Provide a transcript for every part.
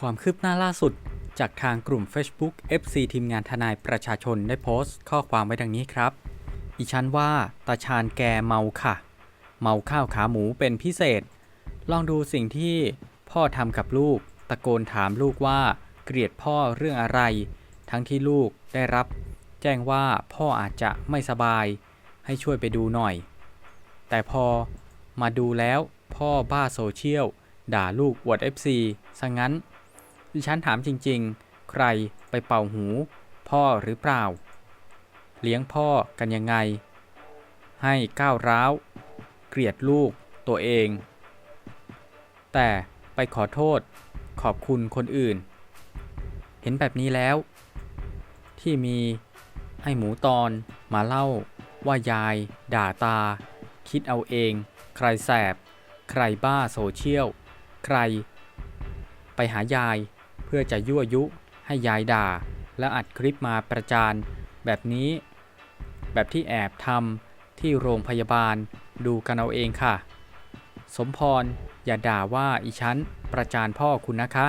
ความคืบหน้าล่าสุด จากทางกลุ่ม Facebook FC ทีมงานทนายประชาชนได้โพสต์ข้อความไว้ดังนี้ครับ อีฉันว่าตาชาญแกเมาค่ะ เมาข้าวขาหมูเป็นพิเศษ ลองดูสิ่งที่พ่อทำกับลูก ตะโกนถามลูกว่าเกลียดพ่อเรื่องอะไร ทั้งที่ลูกได้รับ แจ้งว่าพ่ออาจจะไม่สบาย ให้ช่วยไปดูหน่อย แต่พอมาดูแล้วพ่อบ้าโซเชียลด่าลูกอวด FC ซะงั้น ดิฉันถามจริงๆ ใครไปเป่าหู พ่อหรือเปล่า เลี้ยงพ่อกันยังไง ให้ก้าวร้าว เกลียดลูกตัวเอง แต่ไปขอโทษขอบคุณคนอื่น เห็นแบบนี้แล้ว ที่มีไอ้หมูตอนมาเล่าว่ายาย ด่าตา คิดเอาเอง ใครแสบ ใครบ้าโซเชียล ใคร ไปหายาย เพื่อจะยั่วยุให้ยายด่า แล้วอัดคลิปมาประจานแบบนี้ แบบที่แอบทำที่โรงพยาบาลดูกันเอาเองค่ะ สมพร อย่าด่าว่าอีฉันประจานพ่อคุณนะคะ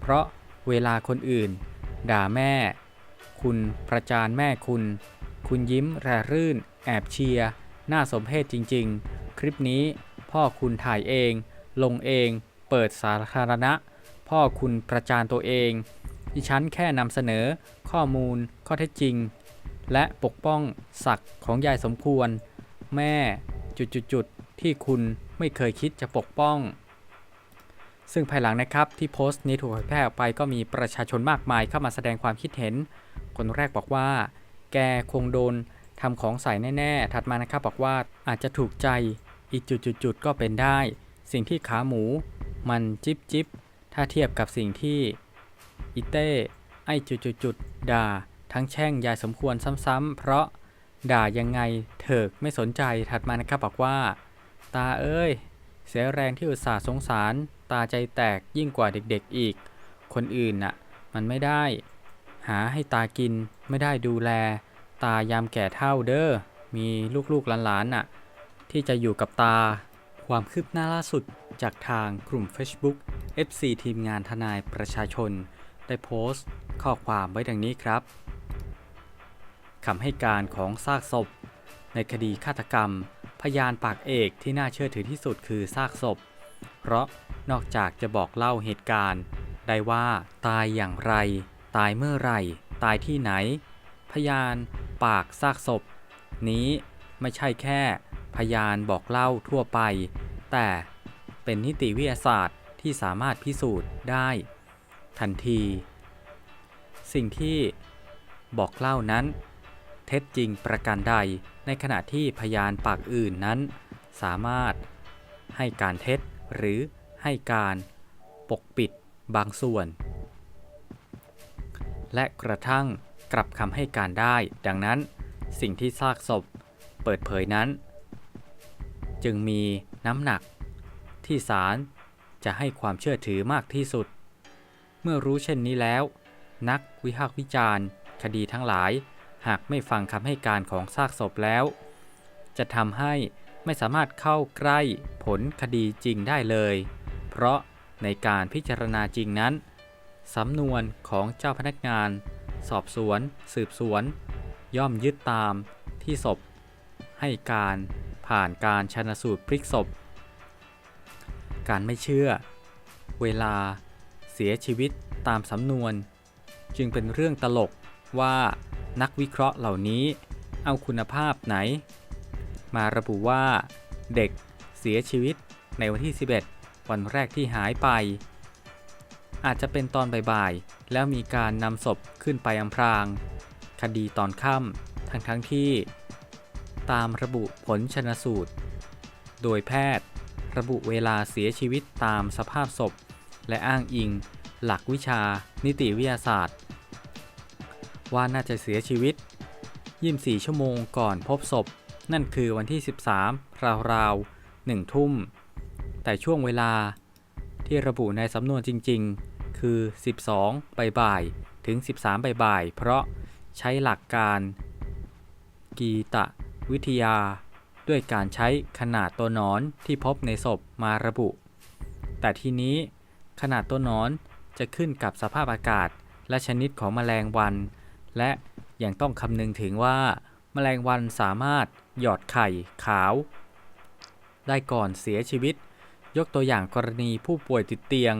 เพราะเวลาคนอื่น ด่าแม่ คุณประจานแม่คุณ คุณยิ้มแร่รื่น แอบเชียร์น่าสมเพชจริง ๆ คลิปนี้พ่อคุณถ่ายเอง ลงเอง เปิดสาธารณะ พ่อคุณประจานตัวเอง ดิฉันแค่นำเสนอข้อมูลข้อเท็จจริง และปกป้องศักดิ์ของยายสมควร แม่จุดๆที่คุณไม่เคยคิดจะปกป้อง ซึ่งภายหลังนะครับที่โพสต์นี้ถูกเผยแพร่ออกไปก็มีประชาชนมากมายเข้ามาแสดงความคิดเห็น คนแรกบอกว่า แกคงโดนทำของใส่แน่ๆ ถัดมานะครับบอกว่าอาจจะถูกใจอีกจุดๆก็เป็นได้ สิ่งที่ขาหมู มันจิบจิบ ถ้าเทียบกับสิ่งที่อีเต้ไอจุดๆๆด่า ทั้งแช่งยายสมควรซ้ำๆเพราะด่ายังไงเถิกไม่สนใจถัดมานะครับบอกว่า ตาเอ้ย เสียแรงที่อุตส่าห์สงสาร ตาใจแตกยิ่งกว่าเด็กๆอีก คนอื่นน่ะ มันไม่ได้ หาให้ตากินไม่ได้ดูแล ตายามแก่เท่าเด้อมีลูกๆหลานๆน่ะ ที่จะอยู่กับตา ความคืบหน้าล่าสุดจากทางกลุ่ม Facebook FC ทีมงานทนายประชาชน ได้โพสต์ ข้อความไว้ดังนี้ครับคำให้การของซากศพ ในคดีฆาตกรรม พยานปากเอกที่น่าเชื่อถือที่สุดคือซากศพ เพราะนอกจากจะบอกเล่าเหตุการณ์ ได้ว่าตายอย่างไร ตายเมื่อไรตายที่ไหน พยานปากซากศพ นี้ไม่ใช่แค่ พยานบอกเล่าทั่วไป แต่เป็นนิติวิทยาศาสตร์ที่สามารถพิสูจน์ได้ ทันที สิ่งที่บอกเล่านั้น เท็จจริงประการใดในขณะที่พยานปากอื่นนั้น สามารถให้การเท็จหรือให้การปกปิดบางส่วน และกระทั่งกลับคำให้การได้ ดังนั้นสิ่งที่ซากศพเปิดเผยนั้น จึงมีน้ำหนัก ที่ศาลจะให้ความเชื่อถือมากที่สุด เมื่อรู้เช่นนี้แล้ว นักวิพากษ์วิจารณ์ คดีทั้งหลาย หากไม่ฟังคำให้การของซากศพแล้ว จะทำให้ไม่สามารถเข้าใกล้ผลคดีจริงได้เลย เพราะในการพิจารณาจริงนั้น สำนวนของเจ้าพนักงาน สอบสวน สืบสวน ย่อมยึดตามที่ศพให้การ ผ่านการชันสูตรพลิกศพ การไม่เชื่อ เวลา เสียชีวิตตามสำนวน จึงเป็นเรื่องตลกว่านักวิเคราะห์เหล่านี้เอาคุณภาพไหน มาระบุว่า เด็กเสียชีวิตในวันที่ 11 วันแรกที่หายไป อาจจะเป็นตอนบ่ายๆ แล้วมีการนำศพขึ้นไปอำพราง คดีตอนค่ำทั้งทั้งๆที่ ตามระบุผลชนสูตร โดยแพทย์ ระบุเวลาเสียชีวิตตามสภาพศพ และอ้างอิง หลักวิชา นิติวิทยาศาสตร์ ว่าน่าจะเสียชีวิต 24 ชั่วโมงก่อนพบศพ นั่นคือวันที่ 13 ราวๆ 1 ทุ่ม แต่ช่วงเวลาที่ระบุในสำนวนจริง ๆ คือ 12 บ่ายๆ ถึง 13 บ่ายๆ เพราะใช้หลักการกีตะ วิทยา ด้วยการใช้ขนาดตัวหนอนที่พบในศพมาระบุ แต่ทีนี้ขนาดตัวหนอนจะขึ้นกับสภาพอากาศ และชนิดของแมลงวัน และยังต้องคำนึงถึงว่าแมลงวันสามารถหยอดไข่ขาว ได้ก่อนเสียชีวิต ยกตัวอย่างกรณีผู้ป่วยติดเตียง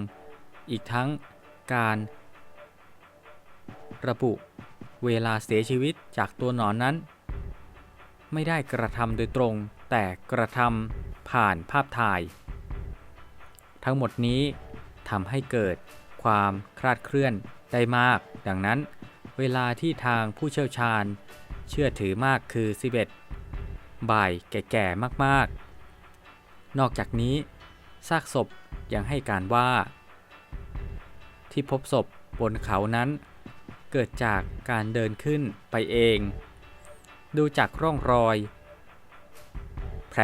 อีกทั้งการระบุเวลาเสียชีวิตจากตัวหนอนนั้น ไม่ได้กระทำโดยตรง แต่กระทำผ่านภาพถ่าย ทั้งหมดนี้ทำให้เกิดความคลาดเคลื่อนได้มาก ดังนั้น เวลาที่ทางผู้เชี่ยวชาญ เชื่อถือมากคือ 11 บ่ายแก่ๆมากๆ นอกจากนี้ซากศพยังให้การว่า ที่พบศพบนเขานั้น เกิดจากการเดินขึ้นไปเอง ดูจากร่องรอย แผล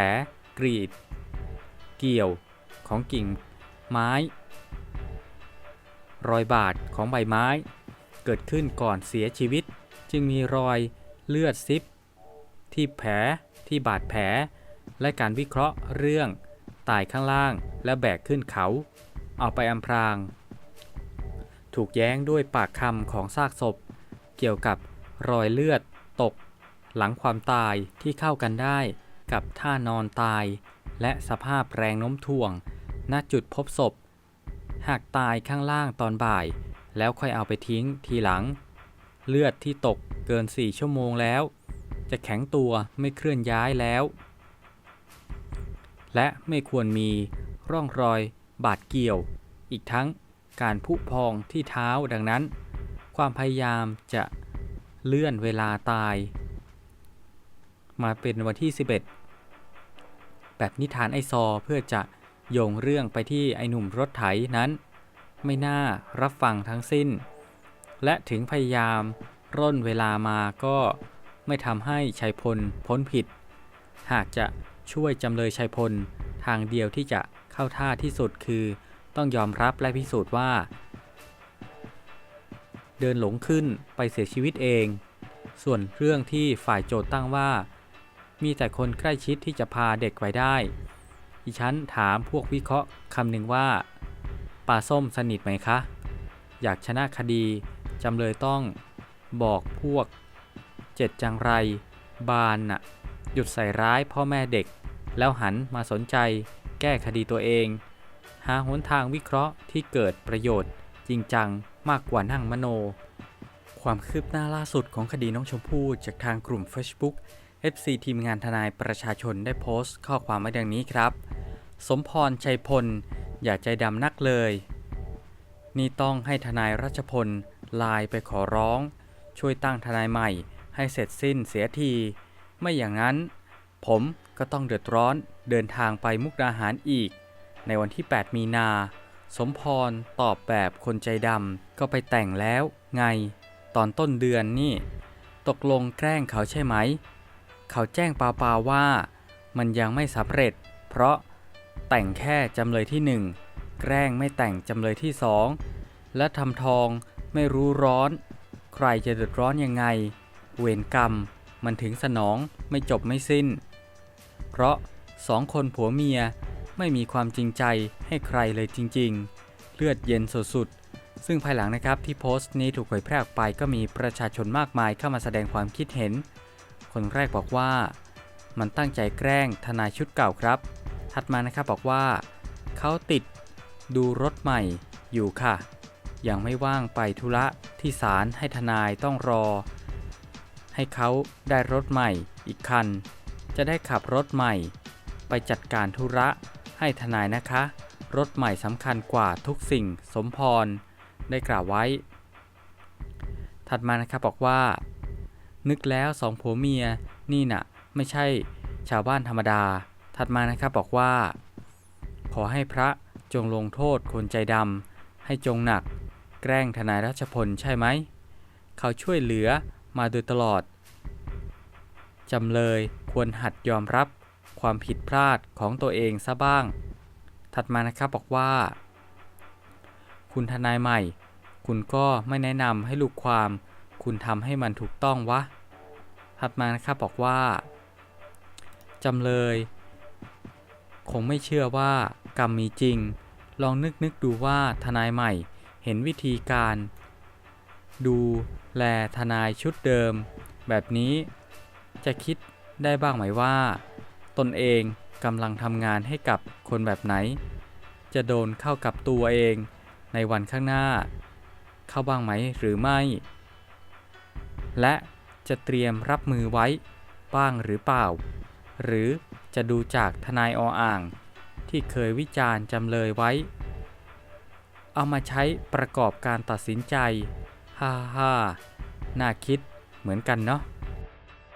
กรีด เกี่ยวของกิ่งไม้ รอยบาดของใบไม้ เกิดขึ้นก่อนเสียชีวิต จึงมีรอยเลือดซิบที่แผลที่บาดแผล และการวิเคราะห์เรื่องตายข้างล่างและแบกขึ้นเขา เอาไปอำพราง ถูกแย้งด้วยปากคำของซากศพ เกี่ยวกับรอยเลือดตก หลังความตายที่เข้ากันได้กับท่านอนตาย และสภาพแรงโน้มถ่วง ณ จุดพบศพ หากตายข้างล่างตอนบ่าย แล้วค่อยเอาไปทิ้งทีหลัง เลือดที่ตกเกิน 4 ชั่วโมงแล้ว จะแข็งตัวไม่เคลื่อนย้ายแล้ว และไม่ควรมีร่องรอยบาดเกี่ยว อีกทั้งการผุพองที่เท้าดังนั้น ความพยายามจะเลื่อนเวลาตาย มาเป็นวันที่ 11 แบบนิทานไอซอเพื่อจะโยงเรื่องไปที่ไอหนุ่มรถไถนั้น ไม่น่ารับฟังทั้งสิ้น และถึงพยายามร่นเวลามาก็ไม่ทำให้ชัยพลพ้นผิด หากจะช่วยจำเลยชัยพลทางเดียวที่จะเข้าท่าที่สุดคือต้องยอมรับและพิสูจน์ว่า เดินหลงขึ้นไปเสียชีวิตเอง ส่วนเรื่องที่ฝ่ายโจทย์ตั้งว่า มีแต่คนใกล้ชิดที่จะพาเด็กไว้ได้ดิฉันถามพวกวิเคราะห์คำหนึ่งว่าปลาส้มสนิทไหมคะ อยากชนะคดี จำเลยต้องบอกพวก เจ็ดจังไร บานน่ะ หยุดใส่ร้ายพ่อแม่เด็ก แล้วหันมาสนใจแก้คดีตัวเอง หาหนทางวิเคราะห์ที่เกิดประโยชน์ จริงจังมากกว่านั่งมโน ความคืบหน้าล่าสุดของคดีน้องชมพู่จากทางกลุ่ม Facebook FC ทีมงานทนายประชาชนได้โพสต์ข้อความไว้ดังนี้ครับ สมพรชัยพล อย่าใจดำนักเลย นี่ต้องให้ทนายรัชพลไลน์ไปขอร้อง ช่วยตั้งทนายใหม่ ให้เสร็จสิ้นเสียที ไม่อย่างนั้น ผมก็ต้องเดือดร้อนเดินทางไปมุกดาหารอีก ในวันที่ 8 มีนา สมพรตอบแบบคนใจดำก็ไปแต่งแล้ว ไง ตอนต้นเดือนนี่ ตกลงแกล้งเขาใช่ไหม เขาแจ้งปล่าว่า มันยังไม่สำเร็จ เพราะแต่งแค่จำเลยที่หนึ่งแกล้งไม่แต่งจำเลยที่สองและทำทองไม่รู้ร้อน ใครจะเดือดร้อนยังไง เวรกรรม มันถึงสนองไม่จบไม่สิ้น เพราะสองคนผัวเมียไม่มีความจริงใจให้ใครเลยจริง ๆ เลือดเย็นสุดๆ ซึ่งภายหลังนะครับที่โพสต์นี้ถูกเผยแพร่ออกไปก็มีประชาชนมากมายเข้ามาแสดงความคิดเห็น คนแรกบอกว่า มันตั้งใจแกล้งทนายชุดเก่าครับ ถัดมานะครับบอกว่า เขาติดดูรถใหม่อยู่ค่ะ ยังไม่ว่างไปธุระที่ศาลให้ทนายต้องรอ ให้เขาได้รถใหม่อีกคัน จะได้ขับรถใหม่ ไปจัดการธุระให้ทนายนะคะ รถใหม่สำคัญกว่าทุกสิ่งสมพร ได้กล่าวไว้ ถัดมานะครับบอกว่า นึกแล้วสองผัวเมียนี่น่ะ ไม่ใช่ชาวบ้านธรรมดา ถัดมานะครับบอกว่า ขอให้พระจงลงโทษคนใจดำให้จงหนัก แกล้งทนายรัชพลใช่ไหม เขาช่วยเหลือมาโดยตลอดจำเลยควรหัดยอมรับความผิดพลาดของตัวเองซะบ้าง ถัดมานะครับบอกว่า คุณทนายใหม่ คุณก็ไม่แนะนำให้ลูกความ คุณทำให้มันถูกต้องวะ ถัดมานะครับบอกว่าจำเลย คงไม่เชื่อว่ากรรมมีจริง ลองนึกนึกดูว่าทนายใหม่เห็นวิธีการ ดูแลทนายชุดเดิม แบบนี้จะคิดได้บ้างไหมว่า ตนเองกำลังทำงานให้กับคนแบบไหน จะโดนเข้ากับตัวเองในวันข้างหน้า เข้าบ้างไหมหรือไม่ และจะเตรียมรับมือไว้บ้างหรือเปล่า หรือจะดูจากทนายออ่าง ที่เคยวิจารณ์จำเลยไว้ เอามาใช้ประกอบการตัดสินใจ ฮ่าฮ่าน่าคิดเหมือนกันเนาะ